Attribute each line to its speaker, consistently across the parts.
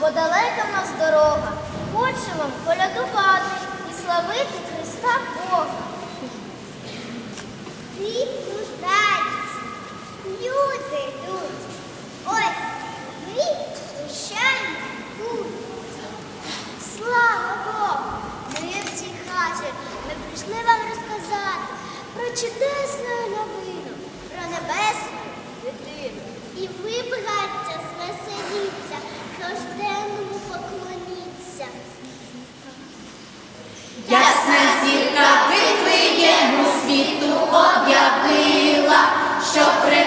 Speaker 1: бо далека в нас дорога. Хочемо колядувати і славити Христа Бога. Світлу радість, люди йдуть. Ось ми прощаємо тут. Слава Богу! Ми в хаті. Ми прийшли вам розказати про чудесну новину, про небесну дитину. І ви, браття, звеселіться, рожденному поклоніться.
Speaker 2: Ясна зірка Вифлеєму світу об'явила, що пречиста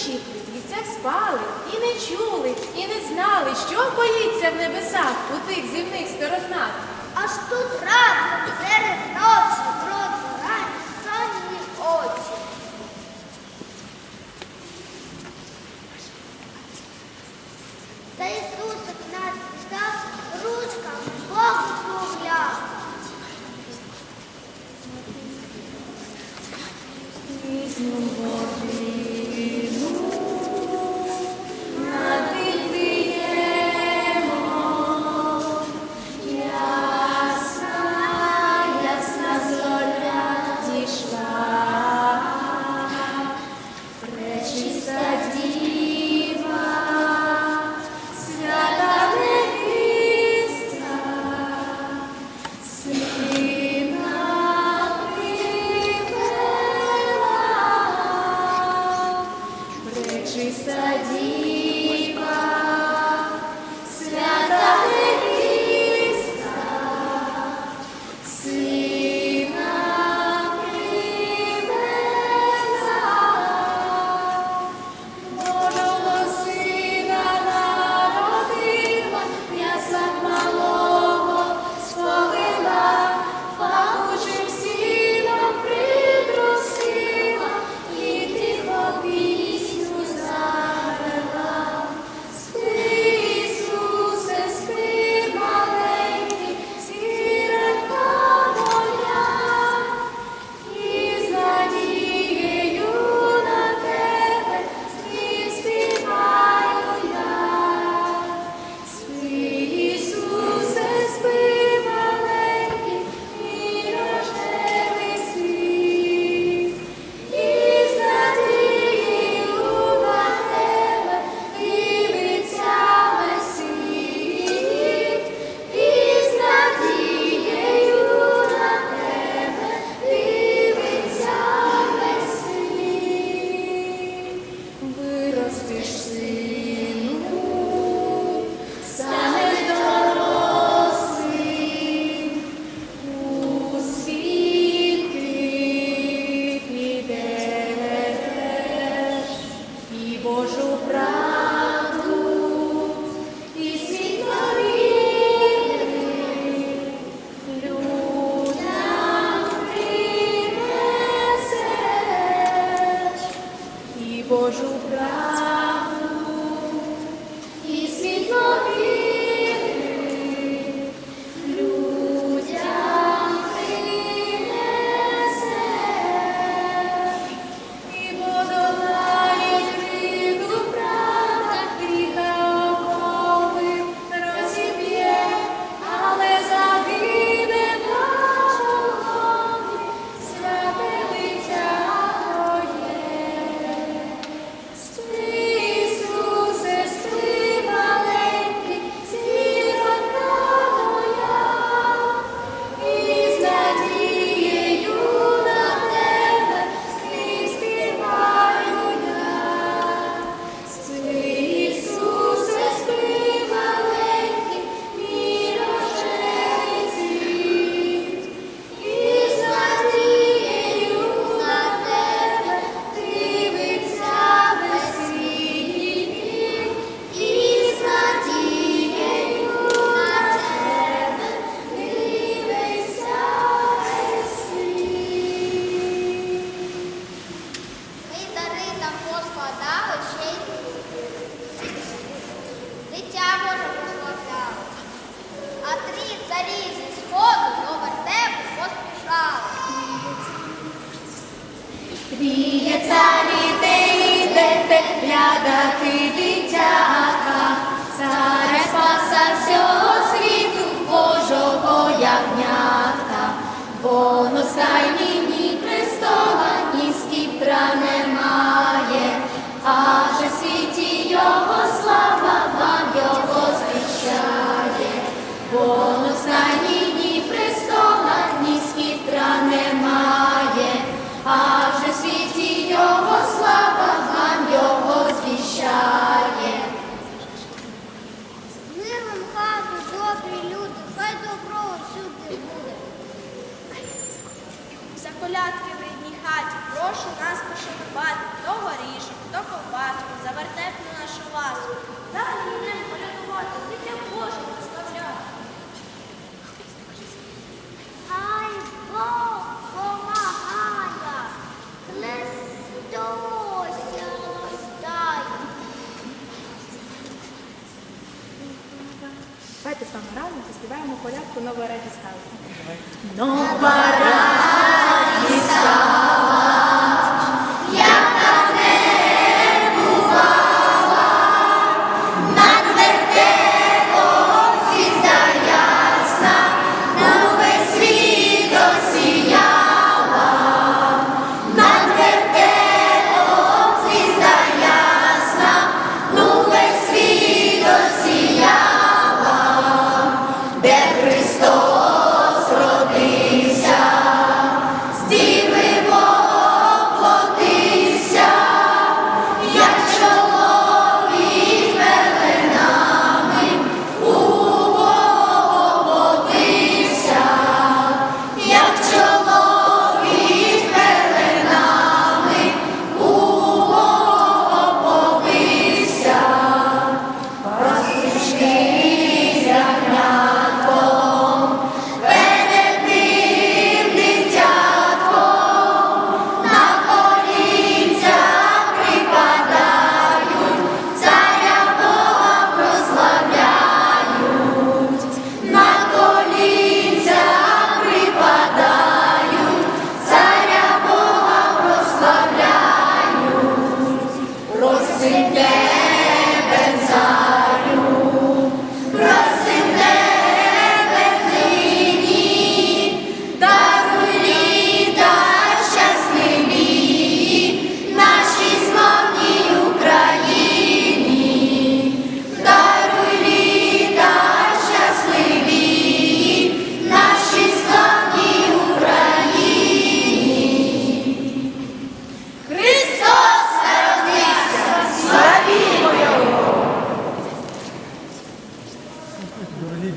Speaker 3: Вночі при спали і не чули, і не знали, що боїться в небесах у тих земних сторонах.
Speaker 1: Аж тут раптом серед ночі
Speaker 4: колядки в рідній хаті прошу нас пошанувати, хто горішок, хто ковбаску, за нашу ласку. Далі йдемо колядувати, дитя Боже
Speaker 3: Давайте з вами разом заспіваємо колядку нової раді стали.
Speaker 2: Де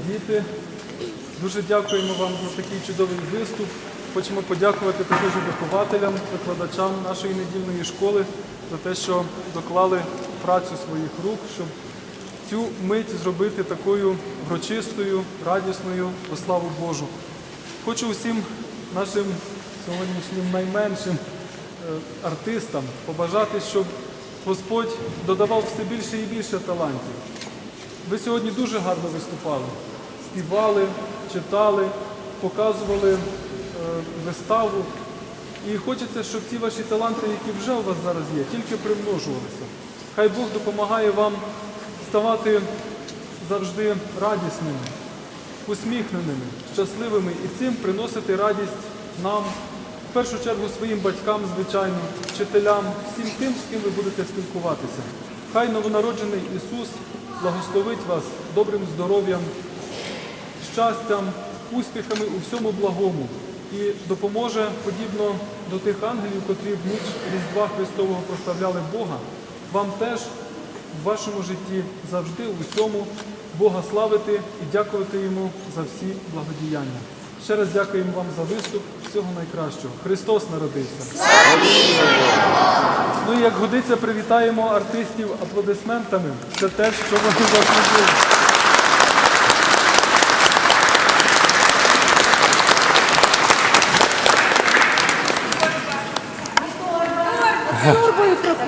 Speaker 5: діти, дуже дякуємо вам за такий чудовий виступ. Хочемо подякувати також вихователям, викладачам нашої недільної школи за те, що доклали працю своїх рук, щоб цю мить зробити такою врочистою, радісною во славу Божу. Хочу усім нашим сьогоднішнім найменшим е, артистам побажати, щоб Господь додавав все більше і більше талантів. Ви сьогодні дуже гарно виступали. Співали, читали, показували е, виставу. І хочеться, щоб ці ваші таланти, які вже у вас зараз є, тільки примножувалися. Хай Бог допомагає вам ставати завжди радісними, усміхненими, щасливими і цим приносити радість нам, в першу чергу своїм батькам, звичайно, вчителям, всім тим, з ким ви будете спілкуватися. Хай новонароджений Ісус благословить вас добрим здоров'ям, щастям, успіхами у всьому благому і допоможе, подібно до тих ангелів, котрі в ніч Різдва Христового прославляли Бога, вам теж в вашому житті завжди у всьому Бога славити і дякувати Йому за всі благодіяння. Ще раз дякуємо вам за виступ. Всього найкращого. Христос народився. Ну і як годиться, привітаємо артистів аплодисментами. Це те, що вони заслужили.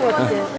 Speaker 3: 我不